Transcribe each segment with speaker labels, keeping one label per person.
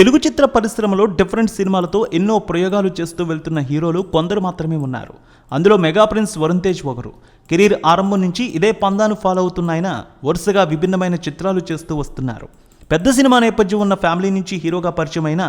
Speaker 1: తెలుగు చిత్ర పరిశ్రమలో డిఫరెంట్ సినిమాలతో ఎన్నో ప్రయోగాలు చేస్తూ వెళ్తున్న హీరోలు కొందరు మాత్రమే ఉన్నారు. అందులో మెగా ప్రిన్స్ వరుణ్ తేజ్ ఒకరు. కెరీర్ ఆరంభం నుంచి ఇదే పందాను ఫాలో అవుతున్న ఆయన వరుసగా విభిన్నమైన చిత్రాలు చేస్తూ వస్తున్నారు. పెద్ద సినిమా నేపథ్యం ఉన్న ఫ్యామిలీ నుంచి హీరోగా పరిచయమైన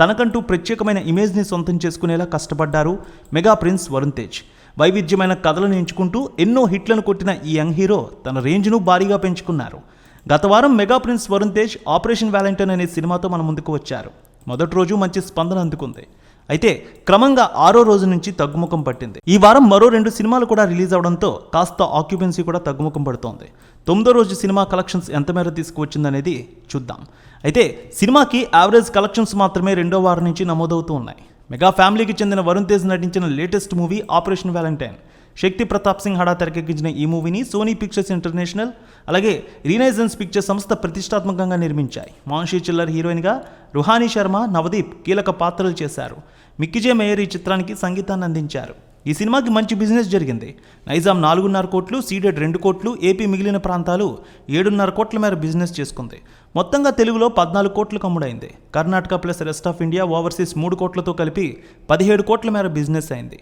Speaker 1: తనకంటూ ప్రత్యేకమైన ఇమేజ్ని సొంతం చేసుకునేలా కష్టపడ్డారు మెగా ప్రిన్స్ వరుణ్ తేజ్. వైవిధ్యమైన కథలను ఎంచుకుంటూ ఎన్నో హిట్లను కొట్టిన ఈ యంగ్ హీరో తన రేంజ్ను భారీగా పెంచుకున్నారు. గత వారం mega prince Varun Tej operation Valentine అనే సినిమాతో మన ముందుకు వచ్చారు. మొదటి రోజు మంచి స్పందన అందుకుంది. అయితే క్రమంగా ఆరో రోజు నుంచి తగ్గుముఖం పట్టింది. ఈ వారం మరో రెండు సినిమాలు కూడా రిలీజ్ అవడంతో కాస్త ఆక్యుపెన్సీ కూడా తగ్గుముఖం పడుతోంది. తొమ్మిదో రోజు సినిమా కలెక్షన్స్ ఎంత మేర తీసుకువచ్చిందనేది చూద్దాం. అయితే సినిమాకి యావరేజ్ కలెక్షన్స్ మాత్రమే రెండో వారం నుంచి నమోదవుతూ ఉన్నాయి. మెగా ఫ్యామిలీకి చెందిన వరుణ్ తేజ్ నటించిన latest movie operation Valentine Shakti Pratap Singh Hada తెరకెక్కించిన ఈ మూవీని సోనీ పిక్చర్స్ ఇంటర్నేషనల్ అలాగే రీనైజెన్స్ పిక్చర్స్ సంస్థ ప్రతిష్టాత్మకంగా నిర్మించాయి. మాన్షీ చిల్లర్ హీరోయిన్గా రుహానీ శర్మ నవదీప్ కీలక పాత్రలు చేశారు. మిక్కిజే మేయర్ ఈ చిత్రానికి సంగీతాన్ని అందించారు. ఈ సినిమాకి మంచి బిజినెస్ జరిగింది. నైజాం నాలుగున్నర కోట్లు సీడెడ్ రెండు కోట్లు ఏపీ మిగిలిన ప్రాంతాలు ఏడున్నర కోట్ల మేర బిజినెస్ చేసుకుంది. మొత్తంగా తెలుగులో పద్నాలుగు కోట్లు కమ్ముడైంది. Karnataka plus rest of India overseas మూడు కోట్లతో కలిపి పదిహేడు కోట్ల మేర బిజినెస్ అయింది.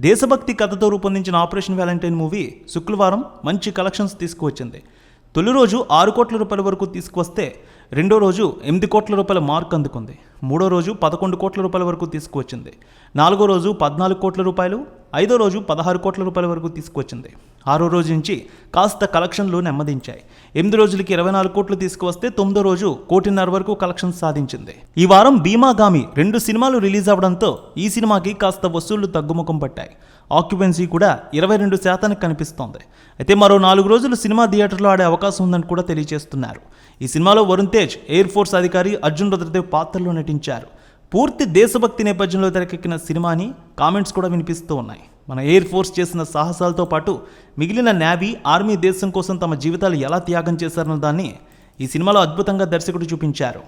Speaker 1: దేశభక్తి కథతో రూపొందించిన ఆపరేషన్ వ్యాలంటైన్ మూవీ శుక్రవారం మంచి కలెక్షన్స్ తీసుకువచ్చింది. తొలి రోజు ఆరు కోట్ల రూపాయల వరకు తీసుకువస్తే రెండో రోజు ఎనిమిది కోట్ల రూపాయల మార్క్ అందుకుంది. మూడో రోజు పదకొండు కోట్ల రూపాయల వరకు తీసుకువచ్చింది. నాలుగో రోజు పద్నాలుగు కోట్ల రూపాయలు ఐదో రోజు పదహారు కోట్ల రూపాయల వరకు తీసుకువచ్చింది. ఆరో రోజు నుంచి కాస్త కలెక్షన్లు నెమ్మదించాయి. ఎనిమిది రోజులకి ఇరవై నాలుగు కోట్లు తీసుకువస్తే తొమ్మిదో రోజు కోటిన్నర వరకు కలెక్షన్ సాధించింది. ఈ వారం భీమాగామి రెండు సినిమాలు రిలీజ్ అవడంతో ఈ సినిమాకి కాస్త వసూళ్ళు తగ్గుముఖం పట్టాయి. ఆక్యుపెన్సీ కూడా ఇరవై రెండు శాతానికి కనిపిస్తోంది. అయితే మరో నాలుగు రోజులు సినిమా థియేటర్లో ఆడే అవకాశం ఉందని కూడా తెలియజేస్తున్నారు. ఈ సినిమాలో వరుణ్ తేజ్ ఎయిర్ ఫోర్స్ అధికారి అర్జున్ రుద్రదేవ్ పాత్రలో నటించారు. పూర్తి దేశభక్తి నేపథ్యంలో తెరకెక్కిన సినిమాని కామెంట్స్ కూడా వినిపిస్తూ ఉన్నాయి. మన ఎయిర్ ఫోర్స్ చేసిన సాహసాలతో పాటు మిగిలిన నేవీ ఆర్మీ దేశం కోసం తమ జీవితాలు ఎలా త్యాగం చేశారన్న దాన్ని ఈ సినిమాలో అద్భుతంగా దర్శకుడు చూపించారు.